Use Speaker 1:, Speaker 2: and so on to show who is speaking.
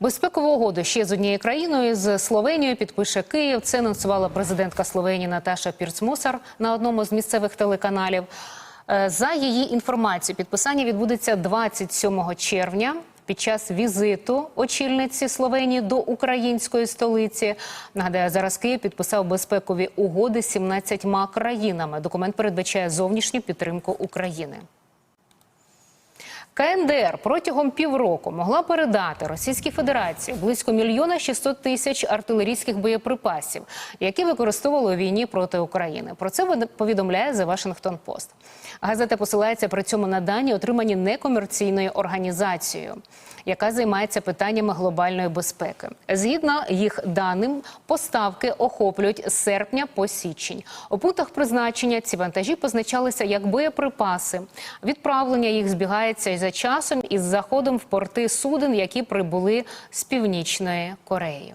Speaker 1: Безпекову угоду ще з однією країною з Словенією підпише Київ. Це анонсувала президентка Словенії Наташа Пірцмусар на одному з місцевих телеканалів. Е, За її інформацією, підписання відбудеться 27 червня. Під час візиту очільниці Словенії до української столиці нагадаю, зараз Київ підписав безпекові угоди з 17 країнами. Документ передбачає зовнішню підтримку України. КНДР протягом півроку могла передати Російській Федерації близько мільйона 600 тисяч артилерійських боєприпасів, які використовували у війні проти України. Про це повідомляє The Washington Post. Газета посилається при цьому на дані, отримані некомерційною організацією, яка займається питаннями глобальної безпеки. Згідно їх даним, поставки охоплюють серпня по січень. У пунктах призначення ці вантажі позначалися як боєприпаси. Відправлення їх збігається і за часом із заходом в порти суден, які прибули з північної Кореї.